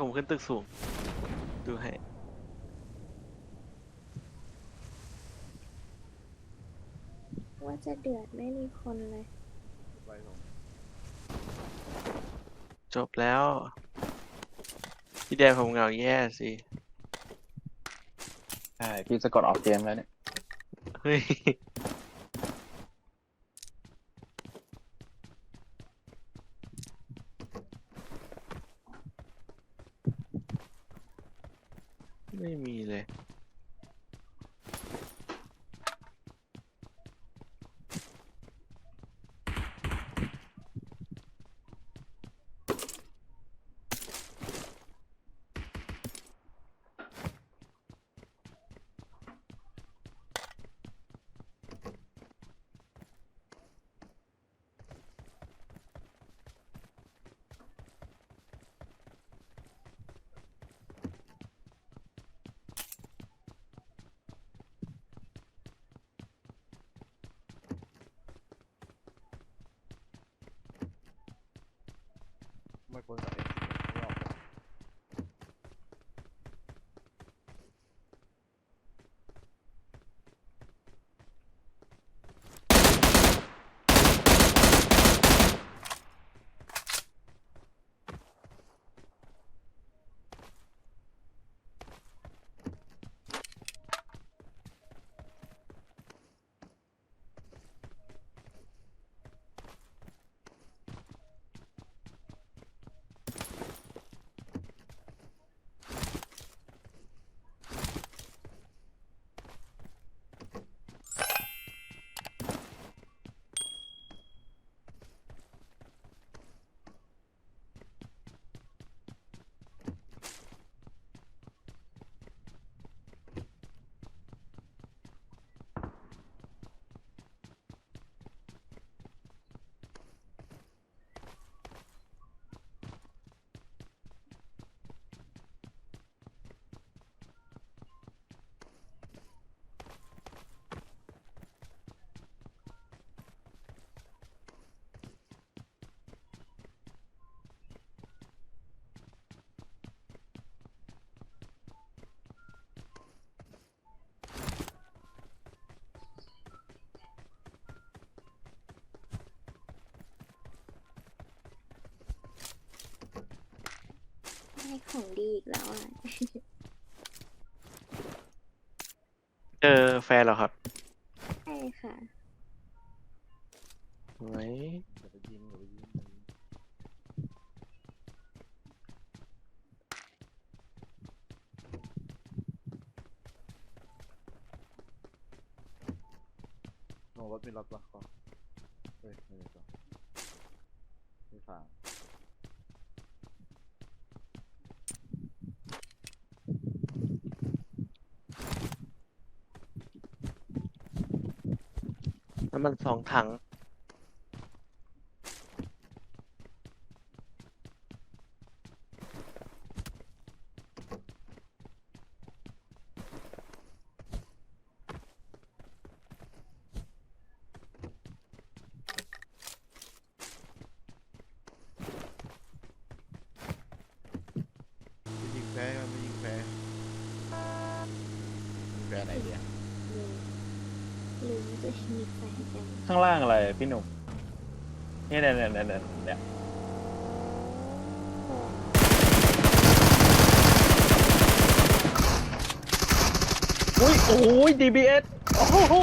ผมขึ้นตึกสูง ดูให้ ว่าจะเดือดไม่มีคนเลย ไปผมจบแล้ว พี่แดนผมเหงาแย่สิ ใช่พี่จะกดออกเกมแล้วเนี่ย เฮ้ย ไม่มีเลย ไม่พ้ ของดีอีกแล้วอะ เจอแฟนเหรอครับใช่ค่ะไว้อย่าไปยิงอย่าไปยิงโน้รถมีรถปะก่อนเฮ้ยไม่ได้ก่อนไม่ฟังำมันสองถัง ไม่ยิงแพ้มันไม่ยิงแพ้ยิงแพ้ไหนเดียว ลืมลืมตัวเองมีแฟนจัง ข้างล่างอะไรพี่หนุ่มเนี่ยเนี่ยเนี่ยเนี่ยเนี่ยอุ้ยโอ้ย DBS โอ้โห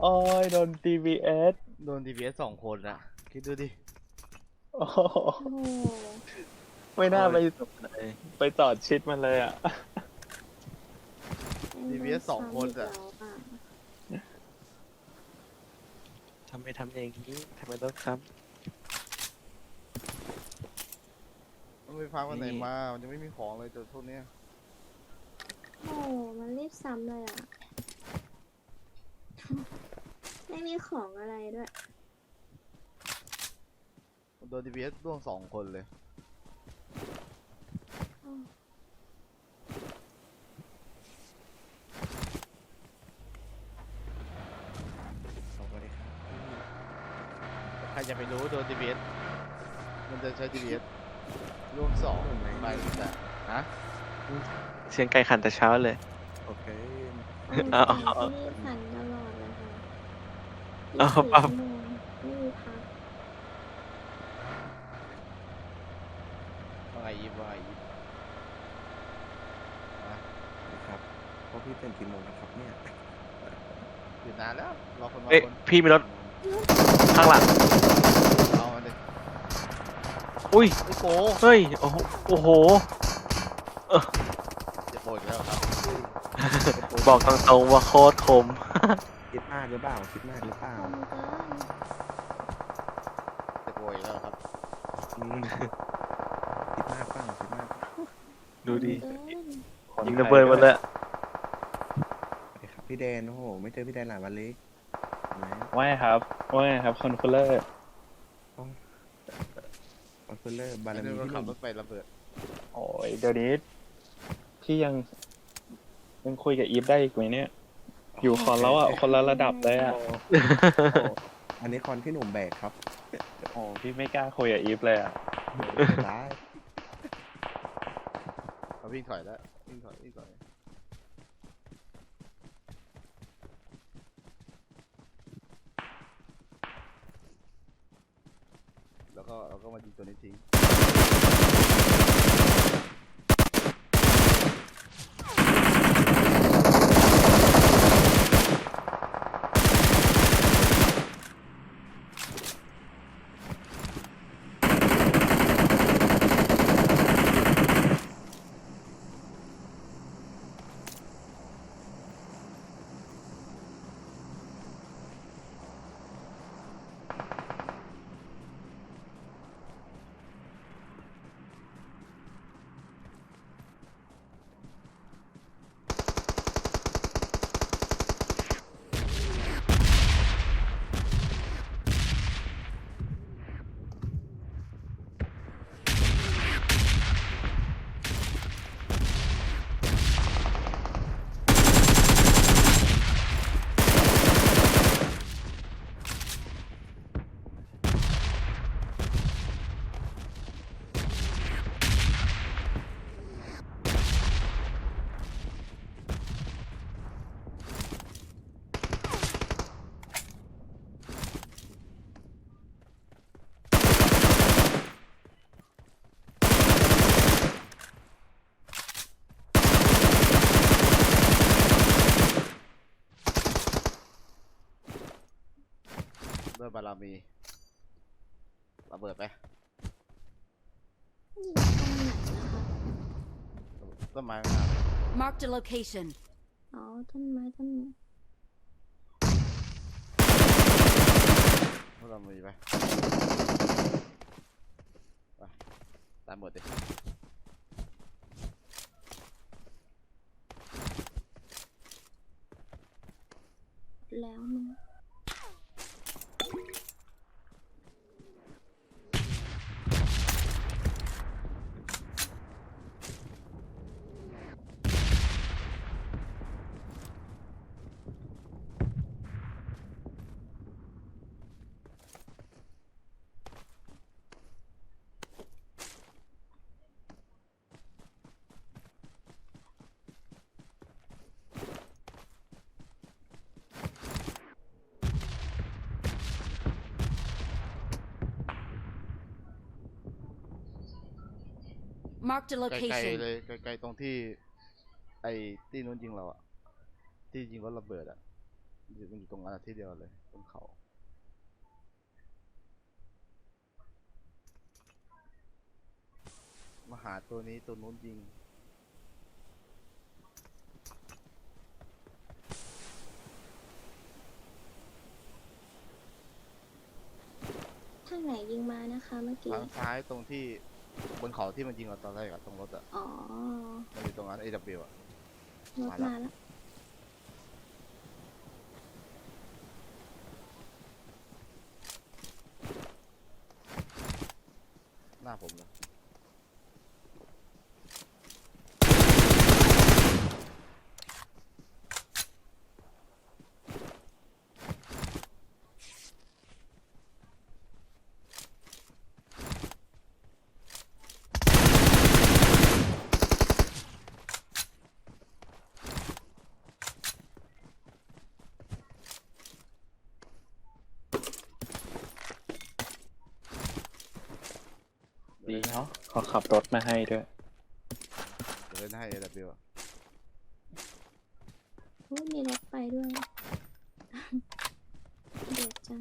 โอ้ยโดน DBS โดน DPS สองคนอะคิดดูดิ โอ้โห ไม่น่าไปเลยไปจอดชิดมันเลยอะ DPS สองคนอะซ้ำอีกแล้วอะทำไมทำอย่างนี้ทำไมต้องทมันไปฟังวันไหนนี่ มา มันยังไม่มีของเลยจนพวกเนี้ยโอ้โหมันรีบซ้ำเลยอะ ไม่มีของอะไรด้วย โดน DPS ร่วงสองคนเลย อ้าวรจะไปรู้โดนดีเสมันจะใช้ดีเสร่วมสองไปแต่ฮะเสียงไก่ขันแต่เช้าเลย โอเค เอาเอาที่นี่ขันตลอดเลยค่ะเอายี่สิบปั๊สี่บ ชั่วโมงไม่มีพัก ว่าไงยิบว่าไงยิบ ครับเพราะพี่เป็นกี่โมงนะครับเนี่ยอยู่นานแล้วรอคนมาเอ้ยคนพี่มีรถข้างหลัง เอามาดิอุ้ย ไอ้โปเฮ้ย โอ้โหโอ้โห จะโปอีกแล้วครับบอกตรงๆว่าโคตรคม คิดมากหรือเปล่าคิดมากหรือเปล่าคมเกินจะโปอีกแล้วครับอืมคิดมากเปล่าคิดมากดูดิคมเกินยิงระเบิดหมาเลยสวัสดีครับ พี่แดนโอ้โหไม่เจอพี่แดนหลายวันเลยเห็นไหมว่าไงครับว่าไงครับคอนคูลเลอร์คอนเฟลเลอร์บารไอ้มีนี่ก็พี่หขับนุ่มรถไประเบิดโอ้ยเดี๋ยวนี้พี่ยังยังคุยกับอีฟได้อีกไหมเนี่ย อยู่คอนแล้วอะคนละระดับเลยอะอันนี้คอนพี่หนุ่มแบกครับโอ้พี่ไม่กล้าคุยกับอีฟเลยอะได้เขาวิ่งถอยแล้ววิ่งถอยวิ่งถอยแล้ว ก็เราก็มายิงตัวนี้ทิ้ง บารมีระเบิดไปยิงตรงไหนนะคะต้นไม้ข้างหน้า Marked a location. อ๋อต้นไม้ต้นนี้บารมีไปไปตามหมดดิแล้วมึง Marked a ใกล้ๆ location. เลยใกล้ๆตรงที่ ไอ้ที่นู้นยิงเราอะที่ยิงรถระเบิดอะอยู่มันอยู่ตรงนั้นอะที่เดียวเลยตรงเขามาหาตัวนี้ตัวนู้นยิง ทางไหนยิงมานะคะเมื่อกี้ ทางซ้ายตรงที่ บนเขาที่มันยิงเราตอนแรกอะตรงรถอะอ๋อมันอยู่ตรงนั้น AW อะรถมาแล้วมาแล้วหน้าผมเลย ดี เนาะเขาขับรถมาให้ด้วย เดี๋ยวเล่นให้ AW อะโอ้ยมีรถไปด้วย เดือดจัง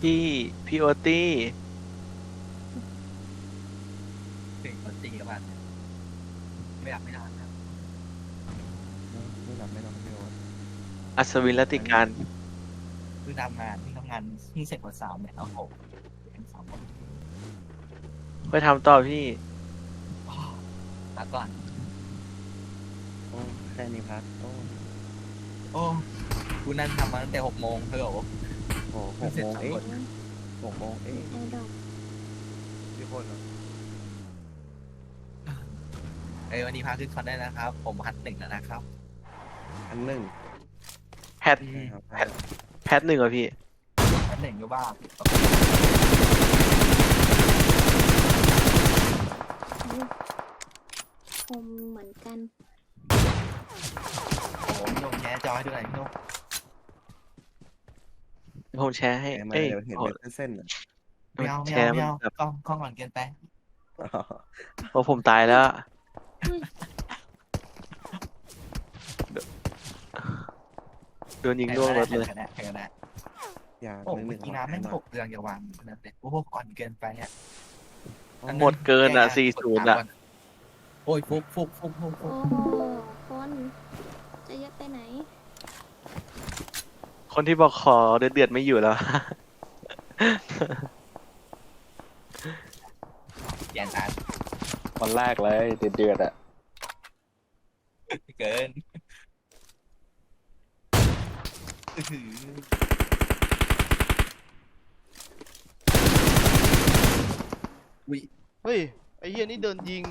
พี่พี่โอตี้ถึงคนตีกับมันไม่หลับไม่นอนครับไม่รับไม่รับพี่โอ๊ตอัศวินรตติการเพิ่งทำงานเพิ่งทำงานเพิ่เสร็จวันเสาร์เนี่ยโอ้โหเป็นสองวันไปทำต่อพี่แล้วก่อน โอ้แค่นี้พักโอ้ โอ้กูนั่งทำมาตั้งแต่หกโมงเฮ้ยโอ้ หหกโมงเอ๊ะหกโมงเอ๊ะไอดอกที่คนอะเอ้ยวันนี้พาขึ้นคอนได้นะครับ ผมพันหนึ่งแล้วนะครับอันหนึ่งแพทใช่ครับแพทแพทหนึ่งเหรอพี่ พันหนึ่งก็บ้าคมเหมือนกัน โอ้โหพี่โดนแชร์จอให้ดูหน่อยพี่โด ผมแชร์ให้แกมาเอ้ยเดี๋ยวเห็นโอ้เป็นเส้นๆอะไม่เอาไม่แชเอาร์ไม่เอามันแบบกล้องกล้องก่อนเกินไปเพราะผมตายแล้วอุ้ยโดนยิงล่วงรถเลยแค่นั้นแค่นั้นแค่นั้นอย่าโอ้หนึ่งหเมื่นึ่องกี้น้ำแม่งให้หมากเรืองอย่าวางนั่นเลยโอ้โหก่อนเกินไปเนี่ยหมดเกินอะแก้สี่ศูนย์อะ โอ้ยฟุกฟุกฟุกฟุกฟุโอ้กโหคน จะเยอะไปไหน คนที่บอกขอเดือดเดือดๆไม่อยู่แล้ว เปลี่ยนสารวันแรกเลยเดือดเดือดๆอะเกินอื้อหือวิเฮ้ย ไอ้เฮียนี่เดินยิง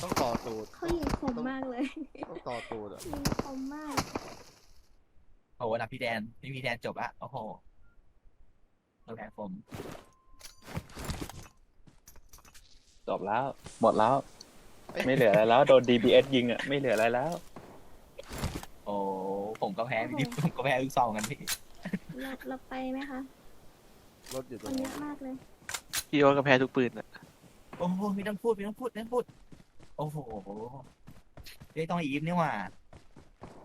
ต้องต่อตูดเขายิง คมมากเลยต้องต่อตูดอะยิงคมมากโอ้โหนะพี่แดนนี่พี่แดนจบละโอ้โหตัวแทนผมจบแล้ว หมดแล้ว ไม่เหลืออะไรแล้วโดน DBS ยิงอะไม่เหลืออะไรแล้ว โอ้ผมก็แพ้พี่ผมก็แพ้ลูกซองกันพี่เราเราไปไหมคะรถอยู่คตรนงเยนี้อะมากเลยพี่โอ๊ตก็แพ้ทุกปืนอะโอ้โหไม่ต้องพูดไม่ต้องพูดไม่ต้องพูด โอ้โหเฮ้ยต้องอีฟนี่หว่า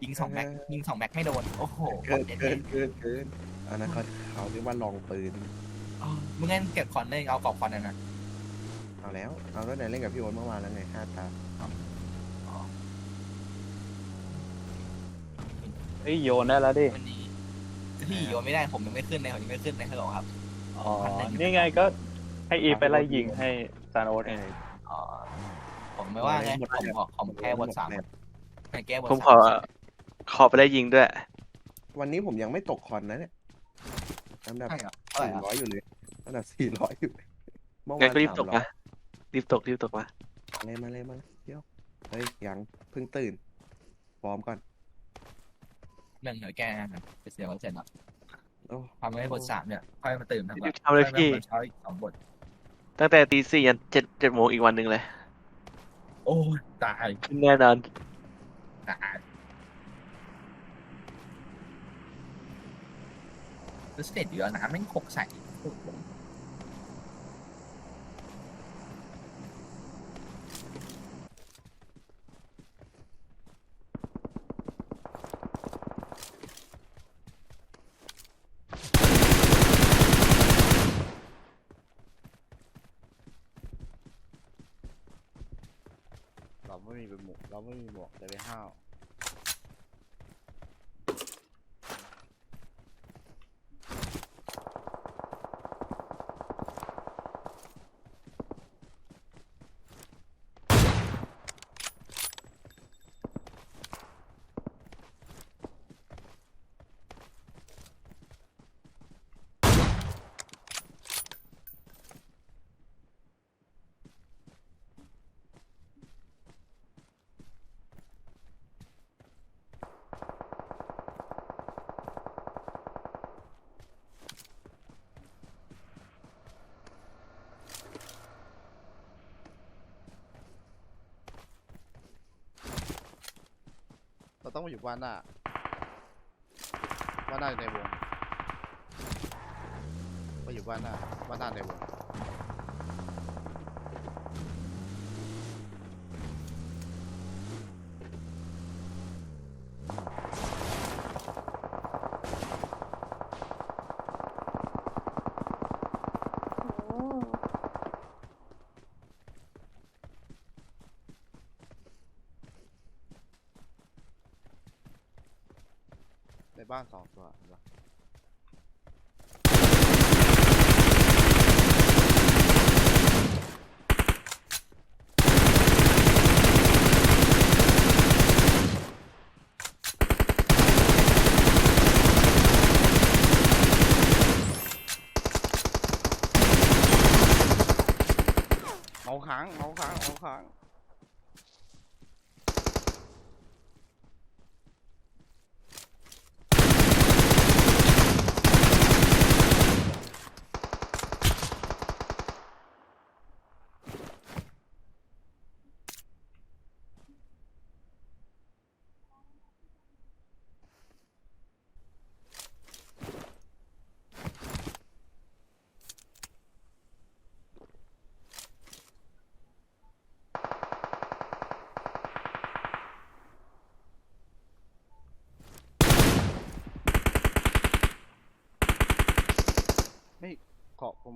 ยิงสองแม็กยิงสองแม็กไม่โดน โอ้โหเกินเด็ดเกินเกินเกินอันนั้นเขาเขาเรียกว่าลองปืนอ๋อมึงงั้นเก็บคอนได้เอากรอบคอนนั่นนะเอาแล้ว เอาแล้วไหนเล่นกับพี่โอ๊ตเมื่อวานแล้วไงห้าตาเฮ้ยโยนได้แล้วดิวันนี้พี่โยนไม่ได้ผมยังไม่ขึ้นเลยผมยังไม่ขึ้นในฮัลโหลครับ อ๋อ นี่ไงก็ให้อีฟไปไล่ยิงให้ซานโอ๊ตเองอ๋อ ผมไม่ว่าไงผมขอผมแค่บนสามไปแก้บนผมสาขอ ขอไปได้ยิงด้วย วันนี้ผมยังไม่ตกคอนนะเนี่ยอันดับใช่เหรอเท่าไหร่สี่ครับร้อยอยู่เลยอันดับสี่ร้อยอยู่เลยเมื่องั้วานนก็รีบตก300นะ รีบตก รีบตกมามาเลยมาเลยมาเลยเดี๋ยวเฮ้ยยังเพิ่งตื่นฟอร์มก่อนหนึ่งเดี๋ยวแก้ไปเสียวันเสร็จแล้วโอ้ทำให้บทสามเนี่ยค่อยมาตื่นทำรีบทำเลยพี่ เช้าอีกสองบทตั้งแต่ตีสี่ยันเจ็ดเจ็ดโมงอีกวันหนึ่งเลย โอ้ยตายแน่นอนตายแล้วสเตจเดียวน้ำแม่งหกใส่ เราไม่มีเป็น ไม่มีบวกเลยไปห้าว ต้องมาอยู่บ้านหน้าบ้านหน้าอยู่ในวงมาอยู่บ้านหน้าบ้านหน้าในวง ในบ้านสองตัวเห็นปะ เมาค้างเมาค้างเมาค้าง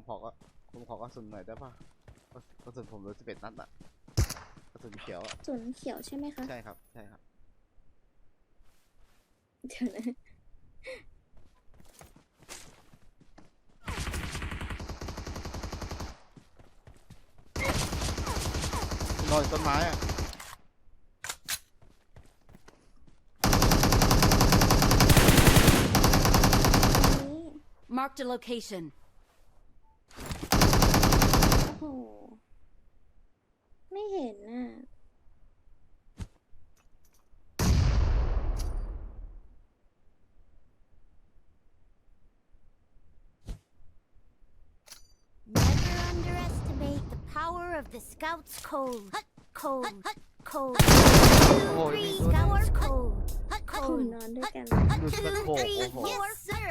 ขอผมขอก็ผมขอกระสุนหน่อยได้ปะกระกระสุนผมเหลือสิบเอ็ดนัดอะกระสุนเขียวอะส่วนเขียวใช่ไหมคะใช่ครับ ใช่ครับ เดี๋ยวนะนอนอยู่ต้นไม้อะอันนี้ Marked a location. โอ้โหไม่เห็นน่ะ Never underestimate the power of the Scouts Code. Code. Code. โอ้ Two, ยมี three, ตัวหนึง Scouts Code. คุณ Code. นอนด้วยกันดูสะโขก Two, โอ้ three, โห yes, sir.